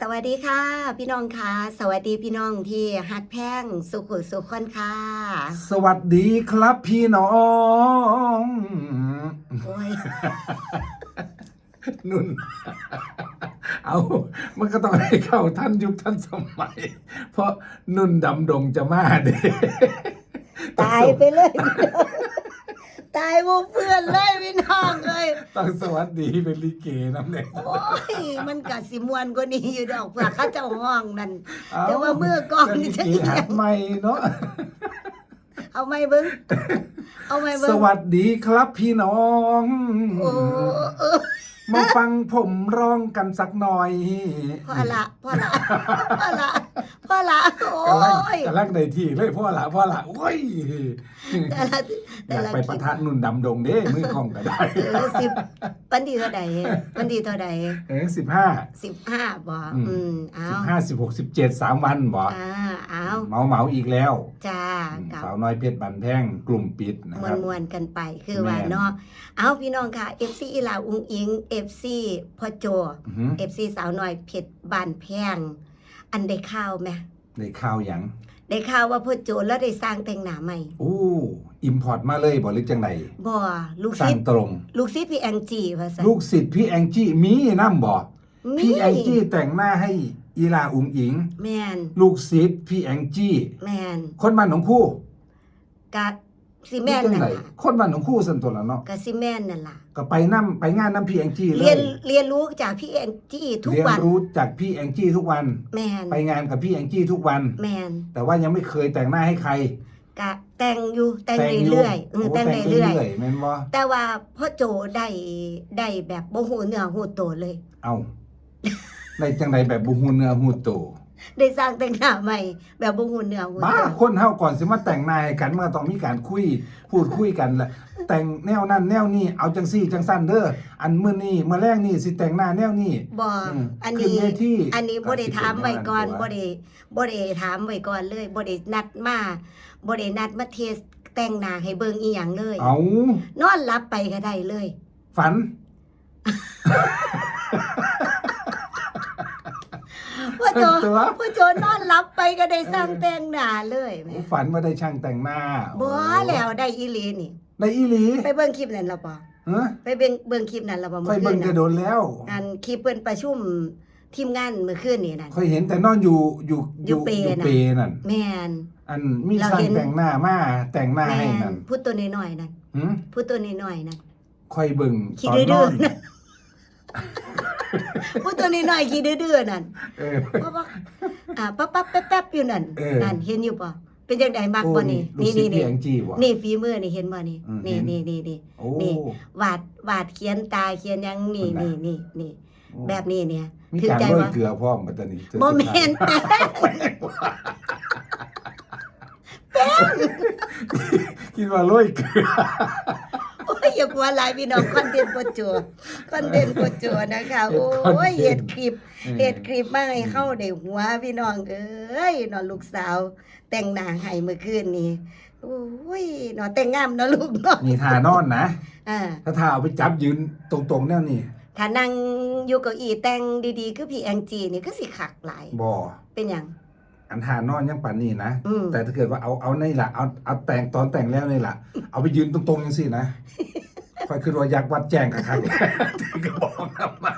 สวัสดีค่ะ พี่น้องค่ะ สวัสดีพี่น้องที่ฮักแพงสุขุสุขคนค่ะ สวัสดีครับพี่น้องโอ้ยนุ่น เอา มันก็ต้องให้เข้าท่านยุคท่านสมัย เพราะนุ่นดำดงจะมาเด้ตายไปเลยพี่น้อง ตายหมูเพื่อนเลยพี่น้องเลยต้องสวัสดีเป็นลิเกน้ำเด็กโอ้ยมันกะสิมวนกว่านี้อยู่ดอกเผื่อเข้าเจ้าห้องนั่นแต่ว่าเมื่อก่อนนี่จะลิเกหัดใหม่เนาะ เอาไม่เบิ้งเอาไม่เบิ้สงวัสดีครับพี่น้อง โอ้เออ มาฟังผมร้องกันสักหน่อย พ่อละพ่อละพ่อละพ่อละโอ้กำลังยกำลังในที่เลยพ่อละพ่อละโอ้ยแต่ละอแต่ยากละไปคปะลิปทะนุ่นดำดงเด้มือของก็ได้เออสิบวันดีเท่าใดวันดีเท่าใดเออสิบห้าสิบห้าบ่อืมอืมเอาสิบห้าสิบหกสิบเจ็ดสามวันบ่อ่าเอาเมาเมาอีกแล้วจ้าอืมกับสาวน้อยเพชรบันแพงกลุ่มปิดนะมควรัลบมวลๆกันไปคือว่าแม่นเนาะเอาพี่น้องค่ะ FC อีลาอุงอิง FC พ่อโจอื้อหือ FC สาวน้อยเพชรบานแพง อันได้ข่าวไหมได้ข่าวหยังได้ข่าวว่าพ่อโจแล้วได้สร้างแต่งหน้าใหม่โอ้อิมพอร์ตมาเลยบ่หรือจังไดบ่ลูกสั่ศิงษย์ตรง ลูกศิษย์พี่แองจีว่าซั่นลูกศิษย์พี่แองจี้มีน้ำบ่มีพี่แองจี้แต่งหน้าให้อีลาอุงอิง แม่นลูกศิษย์พี่แองจี้แม่นคนบ้านของคู่กะ สิแม่นจังนั่นไดล่ะคนบ้านของคู่สันตัวละเนาะกะสิแม่นนั่นล่ะก็ไปนํไปงานน้ำพี่แองจี้เลเรียนยเรียนรู้จากพี่แองจี้ทุกเรียนวัน รู้จากพี่แองจี้ทุกวัน แมนไปงานกับพี่แองจี้ทุกวัน แมนแต่ว่ายังไม่เคยแต่งหน้าให้ใครกะแต่งอยู่แต่งยู่เรื่อยๆเออโแต่งแต่งเรื่อยอยๆแม่นบ่ๆแต่ว่าพ่อโจได้ได้แบบบ่หูเนื้อหูโตวเลย เอาในจังไดแบบบุหูเนื้อหูโต ได้สร้างแต่งหน้าใหม่ แบบบ่หูเนื้อหูบ้าโตวคนเฮาก่อนสิมาแต่งหน้าให้กันมันก็ต้องมีการคุยพูดคุยกันแหละแต่งแนวนั้นแนวนี้เอาจังซี่จังสั้นเด้ออันมื้อนี้มื้อแรกนี่สิแต่งหน้าแนวนี้ บ่อืมอันขึ้นนี้เวทีอันนี้บ่ได้ถามไว้ก่อนก็บ่สิเป็นแนวนั้นได้บ่ได้ถามไว้ก่อนเลยบ่ได้นัดมาบ่ได้นัดมาเทสแต่งหน้าให้เบิ่งอีหยังเลย เอานอนหลับไปก็ได้เลย ฝันพ่อ โจตัวพ่อโจนอนหลับไปก็ได้สร้างแต่งหน้าเลยแหม่ฝันว่าได้ช่างแต่งหน้าบ่แล้วได้อีหลีนี่ ได้อีหลีไปเบิ่งคลิปนั้นแล้วบ่ฮะไปเบิ่งเบิ่งคลิปนั้นแล้วบ่ค่เมื่อยอคืเบิ่นงกระน่ะโดนแล้วอันคลิปเพิ่นประชุมทีมงานเมื่อคืนนี่นั่น ค่อยเห็นแต่นอนอยู่อยู่อยู่เปอยู่น่ะ เปนั่นแม่น อันมีเราช่างเห็น แต่งหน้ามาแต่งหน้าแม่ให้นนั่นพูดตัวน้อยๆนั่นหืมพูดตัวน้อยๆนั่น ค่อยเบิ่งขี้ตอนดื้นออนๆนั่น พูดตัวน้อยๆขี้ดื้อๆนั่นเออเพราะว่าอ่าปั๊บปั๊บแป๊บๆอยู่นั่นเออ นั่นเห็นอยู่บ่เป็นจังไดมักโอ้บ่นี่ลูกนี่ศิษนี่ย์นี่พี่แองจี้บ่นี่ฝีมือนี่เห็นบ่นี่อืมนี่เห็น นี่นี่นี่ โอ้ นี่ วาดวาดเขียนตาเขียนหยังนี่คนน่ะนี่นี่นี่โอ้แบบนี้เนี่ย มีถือการใจโรยว่าเกลือพร้อมบัดนี้เธอบ่แม่นคิดว่าโรยเกลือโอ้ยอย่ากลัวหลายพี่น้องคอนเทนต์โปรจัวคอนเทนต์โปรจัวนะคะเฮ็ดโอ้ย content เฮ็ดคลิปเฮ็ดคลิปมาให้เข้าได้หัวพี่น้องเอ้ยเนอนลูกสาว แต่งหน้าให้เมื่อคืนนี้โอ้ยเนอนแต่งงามเนาะลูกเนาะนี่ทานอนนะอ่าถ้าทาเอาไปจับยืนตรงๆแนวนี้ถ้านั่งอยู่เก้าอี้แต่งดีๆ คือพี่แองจีนี่ก็สิคักหลายบ่เป็นหยัง อันทานอนยังปานนี้นะ อืม แต่ถ้าเกิดว่าเอาเอานี่ล่ะเอาเอาแต่งตอนแต่งแล้วนี่ล่ะเอาไปยืนตรงๆจังซี่นะค่อยคือว่าอยากวัดแจ้งกับครั้งถึงก็บอกนะมา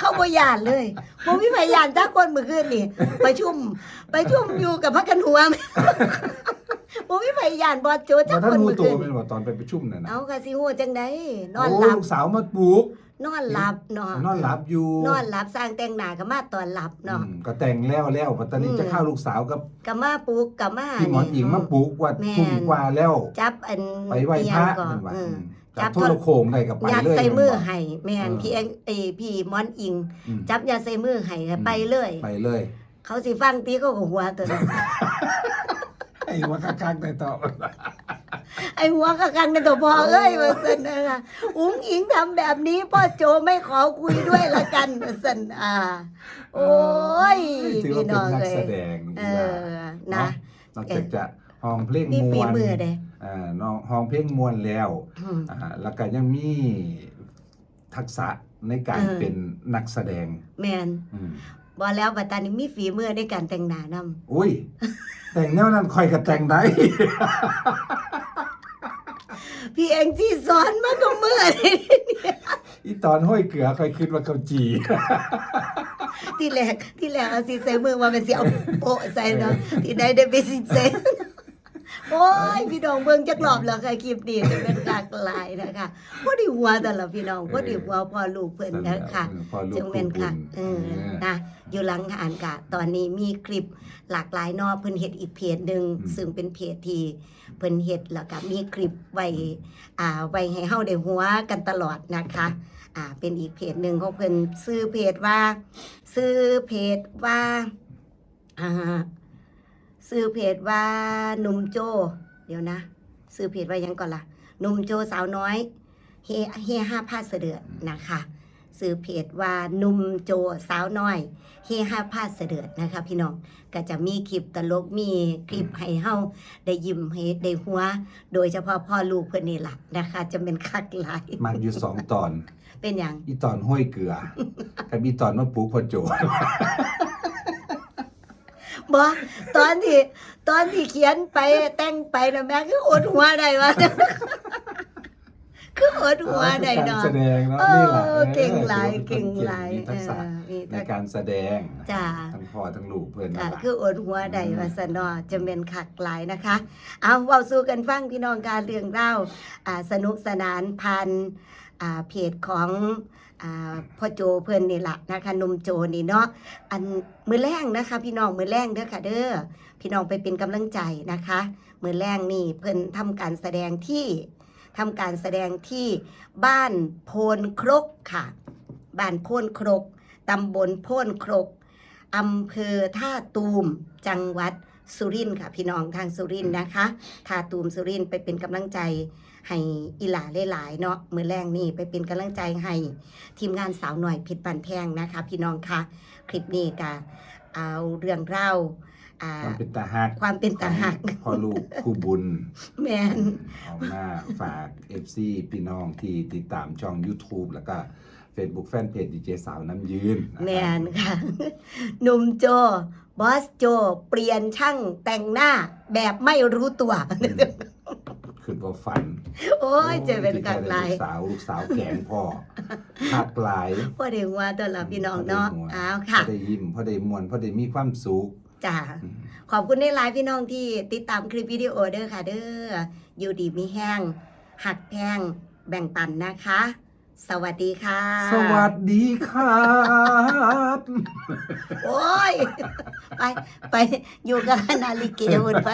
เขาบ่ย่านเลยบ่มีพยานจักคนเมื่อคืนนี่ ไปชุ่ม ไปชุ่มอยู่กับพักกันหัวบ่มีพยานบ่โจจัแล้กวถ้าคนรู้เมื่อตัคืวนเป็นนี่ว่าตอนไปประชุมน่ะนะเอาก็สิฮู้จังไดนอนโอ้หลับลูกสาวมาปลุก นอนหลับเนาะนอนหลับอยู่นอนหลับสร้างแต่งหน้าก็มาตอนหลับเนาะอืมก็แต่งแล้วแล้วปัตตานีอืมจะเข้าลูกสาวกับก็มาปลุกก็มาพี่หมอนหญิงมาปลุกว่าแม่นทุ่มกว่าแล้ว จับอันไปไหว้อีหพยัระงก่อนั่นว่าเอออืมจัจับบโทรโขงได้กับไปยัดเลยใส่มือแนบ่ให้แม่นเออพี่แองไอยพี่หมอนอิงอืมจับยาใส่มือให้ก็ไปเลย ไปเลย เขาสิฟังตีเขาก็หัวตัวนั้นไอ้ว่าคักๆได้ต่อ ไอหัวกะกังในตัวพ่อเอ้ยมาสันนะคะอุ้งอิงทำแบบนี้พ่อโจไม่ขอคุยด้วยละกันมาสันอ่า โอ้ยถือพี่ว่าเป็นน้องนักเลยแสดงเอนี่อล่ะนะนอกจากจะห้องเพลงนี่มฝีวนมือเด้อ่าน้องห้องเพลงมวนแล้วอืมอ่าแล้วก็ยังมีทักษะในการเออเป็นนักแสดง แมนอืมบ่แล้วบัดตานี้มีฝีมือในการแต่งหน้านำอุ้ย แต่งแนวนั้นคอยกับแต่งได้ พี่เองที่สอนมาก็มือนี่อีตอนห้อยเกลือคอยคิดว่าเขาจีที่แรกที่แรกเอาสิใส่มือว่าเป็นสิเอาโปะใส่เนาะที่ไหนได้ไปสิใส่โอ้ยพี่น้องเบิ่งจักรอบแล้วค่ะคลิปนี้จะเป็น กากหลายนะคะพอดีหัวแต่ละพี่น้องพอดีหัวพอลูกเพิ่นนะคะพอลูกจึงเป็นค่ะคู่เอบุญอนะอยู่หลังอ่านกะ ตอนนี้มีคลิปหลากหลายเนอเพิ่นเฮ็ดอีกเพจหนึ่งซึ่งเป็นเพจที่เพิ่นเฮ็ดแล้วก็มีคลิปไว้อ่าไว้ให้เฮาได้หัวกันตลอดนะคะอ่าเป็นอีกเพจหนึ่งของเพิ่นซื้อเพจว่า ซื้อเพจว่าอ่าซื้อเพจว่าหนุ่มโจ เดี๋ยวนะ ซื้อเพจว่าหยังก่อนล่ะ หนุ่มโจสาวน้อยเฮเฮห้าผ้าเสดือดนะคะซื้อเพจว่าหนุ่มโจสาวน้อยเฮห้าผ้าเสดือดนะคะพี่น้องก็จะมีคลิปตลกมีคลิปให้เฮาได้ยิ้มให้ได้หัว โดยเฉพาะพ่อลูกเพื่อนนี่แหละนะคะ จะเป็นคักหลายมันอยู่สองตอน เป็นอย่างอีตอนห้อยเกลือกับอีตอนมาปลูกพอโจ บอตอนที่ตอนที่เขียนไปแต่งไปนะแม่คืออดหัวได้วะคืออดหัวได้การเนาะแสดงเนาะเอนี่แหละอเก่งหลายออเก่งหลายมีทักษะเออมีในทักการแสดงจ้าทั้งพ่อทั้งลูกเพื่อนค่ะนั่นล่ะคืออดหัวได้ว่าสนอจะเป็นคักหลายนะคะ เอาเว้าสู้กันฟังพี่น้องการเรื่องเล่าอ่าสนุกสนานพันอ่า เพจของอพ่อโจเพื่อนนี่แหละนะคะนุ่มโจนี่เนาะอันมือแรงนะคะ พี่น้องมือแรงเด้อค่ะเด้อพี่น้องไปเป็นกำลังใจนะคะ มือแรงนี่เพิ่อนทำการแสดงที่ทำการแสดงที่บ้านโพนครกค่ะ บ้านโพนครกตำบลโพนครกอำเภอท่าตูมจังหวัด สุรินทร์ค่ะ พี่น้องทางสุรินทร์นะคะท่าตูมสุรินทร์ไปเป็นกำลังใจให้อีหลาหลายๆเนาะมือแรงนี่ไปเป็นกำลังใจให้ทีมงานสาวหน่อยผิดปันแพงนะคะ พี่น้องค่ะคลิปนี้ก็เอาเรื่องเล่าอ่าความเป็นตาหักความเป็นตาหักของพ่อลูกคู่บุญ แมนเอามาฝาก FC พี่น้องที่ติดตามช่อง YouTube แล้วก็ Facebook แฟนเพจดีเจสาวน้ำยืนนะครับแมนค่ะหนุ่มโจบอสโจเปลี่ยนช่างแต่งหน้าแบบไม่รู้ตัวคือว่าฝัน โอ้ยเจะเป็นกักหลายลูกสาวลูกสาวแกงพ่อหักหลายพ่อเด็กว่าตัวเราพี่น้องเนาะพได้หัวอ้าวค่ะพอได้ยิ้มพอได้มวนพอได้มีความสุขจ้าขอบคุณในไลน์พี่น้องที่ติดตามคลิปวิดีโอเด้อค่ะเด้ออยู่ดีมีแห้งหักแพงแบ่งปันนะคะ สวัสดีค่ะ สวัสดีครับ โอ้ย ไป ไปอยู่กับนาฬิเกหุ่นไป